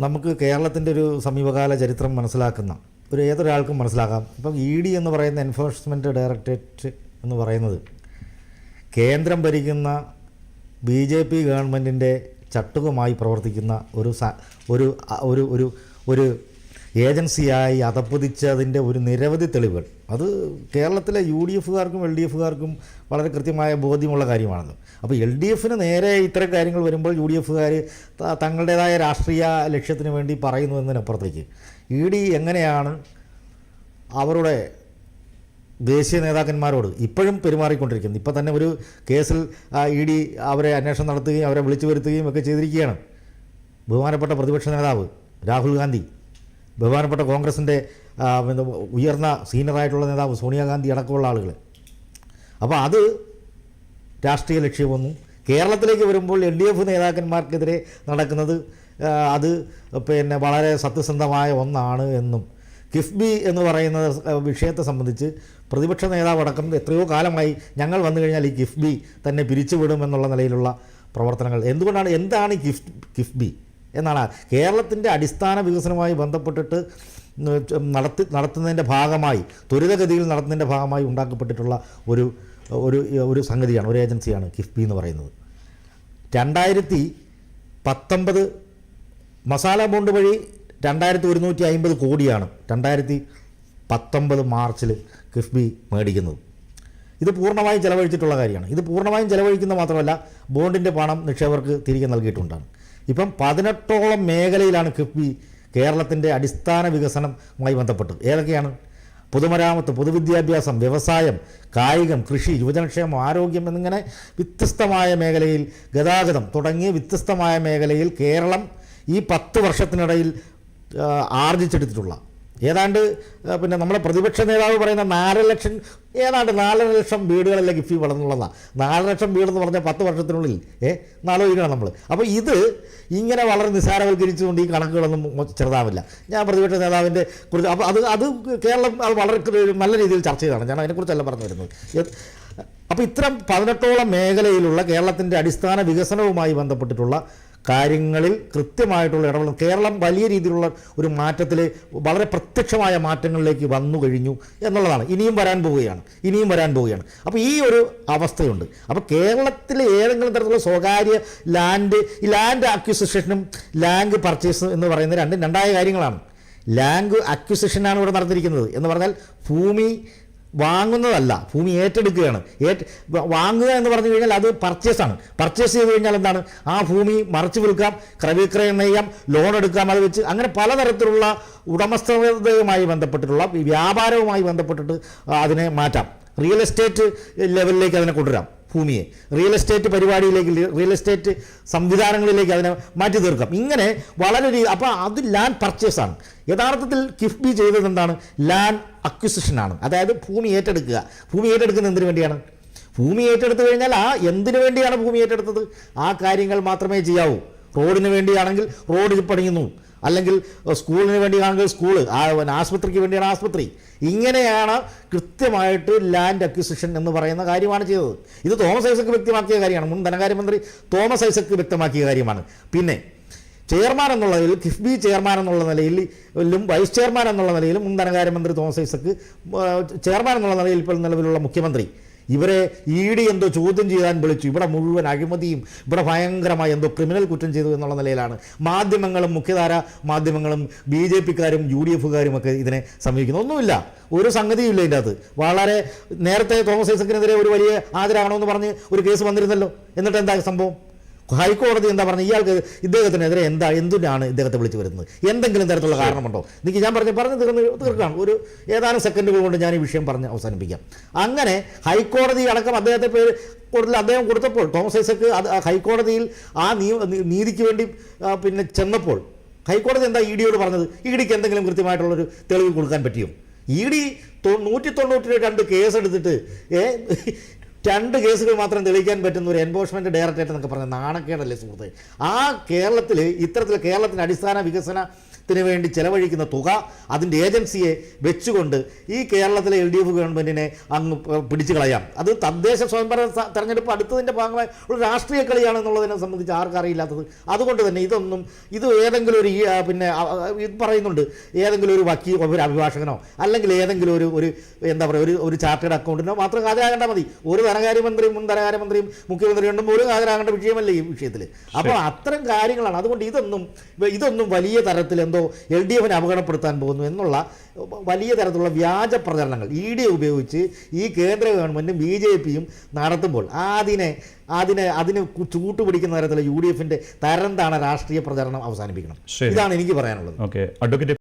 നമുക്ക് കേരളത്തിന്റെ ഒരു സമീപകാല ചരിത്രം മനസ്സിലാക്കുന്ന ഒരു ഏതൊരാൾക്കും മനസ്സിലാക്കാം. ഇപ്പം ഇ ഡി എന്ന് പറയുന്ന എൻഫോഴ്സ്മെന്റ് ഡയറക്ടറേറ്റ് എന്ന് പറയുന്നത് കേന്ദ്രം ഭരിക്കുന്ന ബി ജെ പി ഗവൺമെന്റിന്റെ ചട്ടുകമായി പ്രവർത്തിക്കുന്ന ഒരു ഒരു ഒരു ഒരു ഏജൻസിയായി അതപ്പതിച്ചതിന്റെ ഒരു നിരവധി തെളിവുകൾ. അത് കേരളത്തിലെ യു ഡി എഫുകാർക്കും എൽ ഡി എഫുകാർക്കും വളരെ കൃത്യമായ ബോധ്യമുള്ള കാര്യമാണത്. അപ്പോൾ എൽ ഡി എഫിന് നേരെ ഇത്തരം കാര്യങ്ങൾ വരുമ്പോൾ യു ഡി എഫുകാർ തങ്ങളുടേതായ രാഷ്ട്രീയ ലക്ഷ്യത്തിന് വേണ്ടി പറയുന്നു എന്നതിനപ്പുറത്തേക്ക്. ഇ ഡി എങ്ങനെയാണ് അവരുടെ ദേശീയ നേതാക്കന്മാരോട് ഇപ്പോഴും പെരുമാറിക്കൊണ്ടിരിക്കുന്നു ഇപ്പം തന്നെ ഒരു കേസിൽ ഇ ഡി അവരെ അന്വേഷണം നടത്തുകയും അവരെ വിളിച്ചു വരുത്തുകയും ഒക്കെ ചെയ്തിരിക്കുകയാണ്. ബഹുമാനപ്പെട്ട പ്രതിപക്ഷ നേതാവ് രാഹുൽ ഗാന്ധി. ബഹുമാനപ്പെട്ട കോൺഗ്രസിന്റെ ഉയർന്ന സീനിയറായിട്ടുള്ള നേതാവ് സോണിയാഗാന്ധി അടക്കമുള്ള ആളുകൾ അപ്പോൾ അത് രാഷ്ട്രീയ ലക്ഷ്യമൊന്നും കേരളത്തിലേക്ക് വരുമ്പോൾ എൽ ഡി എഫ് നേതാക്കന്മാർക്കെതിരെ നടക്കുന്നത് അത് പിന്നെ വളരെ സത്യസന്ധമായ ഒന്നാണ് എന്നും. കിഫ്ബി എന്ന് പറയുന്ന വിഷയത്തെ സംബന്ധിച്ച് പ്രതിപക്ഷ നേതാവ് അടക്കം എത്രയോ കാലമായി ഞങ്ങൾ വന്നു കഴിഞ്ഞാൽ ഈ കിഫ്ബി തന്നെ പിരിച്ചുവിടും എന്നുള്ള നിലയിലുള്ള പ്രവർത്തനങ്ങൾ. എന്തുകൊണ്ടാണ് എന്താണ് കിഫ് കിഫ്ബി? എന്നാണ്. കേരളത്തിന്റെ അടിസ്ഥാന വികസനവുമായി ബന്ധപ്പെട്ടിട്ട് നടത്തി നടത്തുന്നതിന്റെ ഭാഗമായി ത്വരിതഗതിയിൽ നടത്തുന്നതിന്റെ ഭാഗമായി ഉണ്ടാക്കപ്പെട്ടിട്ടുള്ള ഒരു ഒരു ഒരു സംഗതിയാണ് ഒരു ഏജൻസിയാണ് കിഫ്ബി എന്ന് പറയുന്നത്. രണ്ടായിരത്തി പത്തൊമ്പത് മസാല ബോണ്ട് വഴി രണ്ടായിരത്തി ഒരുന്നൂറ്റി അമ്പത് കോടിയാണ് രണ്ടായിരത്തി പത്തൊമ്പത് മാർച്ചിൽ കിഫ്ബി മേടിക്കുന്നത്. ഇത് പൂർണമായും ചിലവഴിച്ചിട്ടുള്ള കാര്യമാണ്. ഇത് പൂർണമായും ചിലവഴിക്കുന്ന മാത്രമല്ല ബോണ്ടിന്റെ പണം നിക്ഷേപകർക്ക് തിരികെ നൽകിയിട്ടുണ്ടാണ്. ഇപ്പം പതിനെട്ടോളം മേഖലയിലാണ് കിഫ്ബി കേരളത്തിന്റെ അടിസ്ഥാന വികസനവുമായി ബന്ധപ്പെട്ട് ഏതൊക്കെയാണ്? പൊതുമരാമത്ത് പൊതുവിദ്യാഭ്യാസം വ്യവസായം കായികം കൃഷി യുവജനക്ഷേമം ആരോഗ്യം എന്നിങ്ങനെ വ്യത്യസ്തമായ മേഖലയിൽ ഗതാഗതം തുടങ്ങിയ വ്യത്യസ്തമായ മേഖലയിൽ കേരളം ഈ പത്ത് വർഷത്തിനിടയിൽ ആർജിച്ചെടുത്തിട്ടുള്ള ഏതാണ്ട് പിന്നെ നമ്മുടെ പ്രതിപക്ഷ നേതാവ് പറയുന്ന നാല് ലക്ഷം ഏതാണ്ട് നാലര ലക്ഷം വീടുകളല്ലേ ഗിഫി വളർന്നുള്ളതാണ് നാല് ലക്ഷം വീടെന്ന് പറഞ്ഞാൽ പത്ത് വർഷത്തിനുള്ളിൽ ഏ നാലോചിക്കണം നമ്മൾ അപ്പോൾ ഇത് ഇങ്ങനെ വളരെ നിസ്സാരവൽക്കരിച്ചുകൊണ്ട് ഈ കണക്കുകളൊന്നും ചെറുതാവില്ല. ഞാൻ പ്രതിപക്ഷ നേതാവിന്റെ കുറിച്ച് അപ്പോൾ അത് അത് കേരളം അത് വളരെ നല്ല രീതിയിൽ ചർച്ച ചെയ്തതാണ്. ഞാൻ അതിനെക്കുറിച്ചല്ല പറഞ്ഞു വരുന്നത്. അപ്പോൾ ഇത്തരം പതിനെട്ടോളം മേഖലയിലുള്ള കേരളത്തിന്റെ അടിസ്ഥാന വികസനവുമായി ബന്ധപ്പെട്ടിട്ടുള്ള കാര്യങ്ങളിൽ കൃത്യമായിട്ടുള്ള ഇടപെടൽ. കേരളം വലിയ രീതിയിലുള്ള ഒരു മാറ്റത്തിൽ വളരെ പ്രത്യക്ഷമായ മാറ്റങ്ങളിലേക്ക് വന്നു കഴിഞ്ഞു എന്നുള്ളതാണ്. ഇനിയും വരാൻ പോവുകയാണ്. ഇനിയും വരാൻ പോവുകയാണ്. അപ്പോൾ ഈ ഒരു അവസ്ഥയുണ്ട്. അപ്പോൾ കേരളത്തിലെ ഏതെങ്കിലും തരത്തിലുള്ള സ്വകാര്യ ലാൻഡ് ഈ ലാൻഡ് അക്വിസിഷനും ലാൻഡ് പർച്ചേസ് എന്ന് പറയുന്ന രണ്ട് രണ്ടായ കാര്യങ്ങളാണ്. ലാൻഡ് അക്വിസിഷനാണ് ഇവിടെ നടന്നിരിക്കുന്നത് എന്ന് പറഞ്ഞാൽ ഭൂമി വാങ്ങുന്നതല്ല ഭൂമി ഏറ്റെടുക്കുകയാണ്. ഏറ്റ വാങ്ങുക എന്ന് പറഞ്ഞു കഴിഞ്ഞാൽ അത് പർച്ചേസാണ് പർച്ചേസ് ചെയ്ത് കഴിഞ്ഞാൽ എന്താണ്? ആ ഭൂമി മറിച്ച് വിൽക്കാം ക്രമീക്രയം ചെയ്യാം ലോൺ എടുക്കാം അത് വെച്ച് അങ്ങനെ പലതരത്തിലുള്ള ഉടമസ്ഥതയുമായി ബന്ധപ്പെട്ടിട്ടുള്ള വ്യാപാരവുമായി ബന്ധപ്പെട്ടിട്ട് അതിനെ മാറ്റാം. റിയൽ എസ്റ്റേറ്റ് ലെവലിലേക്ക് അതിനെ കൊണ്ടുവരാം ഭൂമിയെ. റിയൽ എസ്റ്റേറ്റ് പരിപാടിയിലേക്ക് റിയൽ എസ്റ്റേറ്റ് സംവിധാനങ്ങളിലേക്ക് അതിനെ മാറ്റി തീർക്കാം. ഇങ്ങനെ വളരെ അപ്പോൾ അത് ലാൻഡ് പർച്ചേസാണ് യഥാർത്ഥത്തിൽ കിഫ്ബി ചെയ്തത് എന്താണ്? ലാൻഡ് അക്വിസിഷനാണ് അതായത് ഭൂമി ഏറ്റെടുക്കുക. ഭൂമി ഏറ്റെടുക്കുന്നത് എന്തിനു വേണ്ടിയാണ്? ഭൂമി ഏറ്റെടുത്തു കഴിഞ്ഞാൽ ആ എന്തിനു വേണ്ടിയാണ് ഭൂമി ഏറ്റെടുത്തത്? ആ കാര്യങ്ങൾ മാത്രമേ ചെയ്യാവൂ. റോഡിന് വേണ്ടിയാണെങ്കിൽ റോഡ് പണിയുന്നു. അല്ലെങ്കിൽ സ്കൂളിന് വേണ്ടിയാണെങ്കിൽ സ്കൂൾ ആശുപത്രിക്ക് വേണ്ടിയാണ് ആശുപത്രി. ഇങ്ങനെയാണ് കൃത്യമായിട്ട് ലാൻഡ് അക്വിസിഷൻ എന്ന് പറയുന്ന കാര്യമാണ് ചെയ്തത്. ഇത് തോമസ് ഐസക്ക് വ്യക്തമാക്കിയ കാര്യമാണ്. മുൻ ധനകാര്യമന്ത്രി തോമസ് ഐസക്ക് വ്യക്തമാക്കിയ കാര്യമാണ്. പിന്നെ ചെയർമാൻ എന്നുള്ള നിലയിൽ കിഫ്ബി ചെയർമാൻ എന്നുള്ള നിലയിലും വൈസ് ചെയർമാൻ എന്നുള്ള നിലയിലും മുൻ ധനകാര്യമന്ത്രി തോമസ് ഐസക്ക് ചെയർമാൻ എന്നുള്ള നിലയിൽ ഇപ്പോൾ നിലവിലുള്ള മുഖ്യമന്ത്രി. ഇവരെ ഇ ഡി എന്തോ ചോദ്യം ചെയ്യാൻ വിളിച്ചു. ഇവിടെ മുഴുവൻ അഴിമതിയും ഇവിടെ ഭയങ്കരമായി എന്തോ ക്രിമിനൽ കുറ്റം ചെയ്തു എന്നുള്ള നിലയിലാണ്. മാധ്യമങ്ങളും മുഖ്യധാര മാധ്യമങ്ങളും ബി ജെ പിക്കാരും യു ഡി എഫുകാരും ഒക്കെ ഇതിനെ സമീപിക്കുന്നു. ഒന്നുമില്ല. ഒരു സംഗതിയില്ല ഇതിന്റെ അകത്ത്. വളരെ നേരത്തെ തോമസ് ഐസക്കിനെതിരെ ഒരു വലിയ ഹാജരാകണമെന്ന് പറഞ്ഞ് ഒരു കേസ് വന്നിരുന്നല്ലോ. എന്നിട്ട് എന്താ സംഭവം? ഹൈക്കോടതി എന്താ പറഞ്ഞത് ഇയാൾക്ക് ഇദ്ദേഹത്തിനെതിരെ എന്താ എന്തിനാണ് ഇദ്ദേഹത്തെ വിളിച്ചു വരുന്നത്? എന്തെങ്കിലും തരത്തിലുള്ള കാരണമുണ്ടോ? എനിക്ക് ഞാൻ പറഞ്ഞു പറഞ്ഞു തീർന്ന് തീർക്കാം ഒരു ഏതാനും സെക്കൻഡുകൾ കൊണ്ട് ഞാൻ ഈ വിഷയം പറഞ്ഞ് അവസാനിപ്പിക്കാം. അങ്ങനെ ഹൈക്കോടതി അടക്കം അദ്ദേഹത്തെ പേര് കൂടുതൽ അദ്ദേഹം കൊടുത്തപ്പോൾ തോമസ് ഐസക്ക് അത് ഹൈക്കോടതിയിൽ ആ നീതിക്ക് വേണ്ടി പിന്നെ ചെന്നപ്പോൾ ഹൈക്കോടതി എന്താ ഇ ഡിയോട് പറഞ്ഞത്? ഇ ഡിക്ക് എന്തെങ്കിലും കൃത്യമായിട്ടുള്ളൊരു തെളിവ് കൊടുക്കാൻ പറ്റിയോ? ഇ ഡി നൂറ്റി തൊണ്ണൂറ്റി രണ്ട് കേസ് എടുത്തിട്ട് ഏ രണ്ട് കേസുകൾ മാത്രം തെളിയിക്കാൻ പറ്റുന്ന ഒരു എൻഫോഴ്സ്മെന്റ് ഡയറക്ടറേറ്റ് എന്നൊക്കെ പറഞ്ഞ നാണക്കേടല്ലേ സുഹൃത്തെ? ആ കേരളത്തിൽ ഇത്തരത്തിൽ കേരളത്തിന്റെ അടിസ്ഥാന വികസന ത്തിന് വേണ്ടി ചെലവഴിക്കുന്ന തുക അതിന്റെ ഏജൻസിയെ വെച്ചുകൊണ്ട് ഈ കേരളത്തിലെ എൽ ഡി എഫ് ഗവൺമെന്റിനെ അങ്ങ് പിടിച്ചു കളയാം. അത് തദ്ദേശ സ്വയംഭരണ തെരഞ്ഞെടുപ്പ് അടുത്തതിന്റെ ഭാഗമായി ഒരു രാഷ്ട്രീയ കളിയാണെന്നുള്ളതിനെ സംബന്ധിച്ച് ആർക്കും അറിയില്ലാത്തത് അതുകൊണ്ട് തന്നെ ഇതൊന്നും ഇത് ഏതെങ്കിലും ഒരു പിന്നെ ഇത് പറയുന്നുണ്ട്. ഏതെങ്കിലും ഒരു വക്കീൽ ഒരു അഭിഭാഷകനോ അല്ലെങ്കിൽ ഏതെങ്കിലും ഒരു ഒരു എന്താ പറയുക ഒരു ഒരു ചാർട്ടേഡ് അക്കൗണ്ടിനോ മാത്രം ഹാജരാകേണ്ട മതി. ഒരു ധനകാര്യമന്ത്രിയും മുൻ ധനകാര്യമന്ത്രിയും മുഖ്യമന്ത്രിയും ഉണ്ടും ഒരു ഹാജരാകേണ്ട വിഷയമല്ല ഈ വിഷയത്തിൽ അപ്പോൾ അത്തരം കാര്യങ്ങളാണ്. അതുകൊണ്ട് ഇതൊന്നും ഇതൊന്നും വലിയ തരത്തിൽ എന്തോ എൽ ഡി എഫിനെ അപകടപ്പെടുത്താൻ പോകുന്നു എന്നുള്ള വലിയ തരത്തിലുള്ള വ്യാജ പ്രചരണങ്ങൾ. ഇ ഡി ഉപയോഗിച്ച് ഈ കേന്ദ്ര ഗവൺമെന്റും ബി ജെ പിയും നടത്തുമ്പോൾ അതിനെ അതിനെ അതിന് ചൂട്ടുപിടിക്കുന്ന തരത്തിലുള്ള യു ഡി എഫിന്റെ തരം താണ രാഷ്ട്രീയ പ്രചരണം അവസാനിപ്പിക്കണം ഇതാണ് എനിക്ക് പറയാനുള്ളത്. ഓക്കെ. അഡ്വക്കേറ്റ്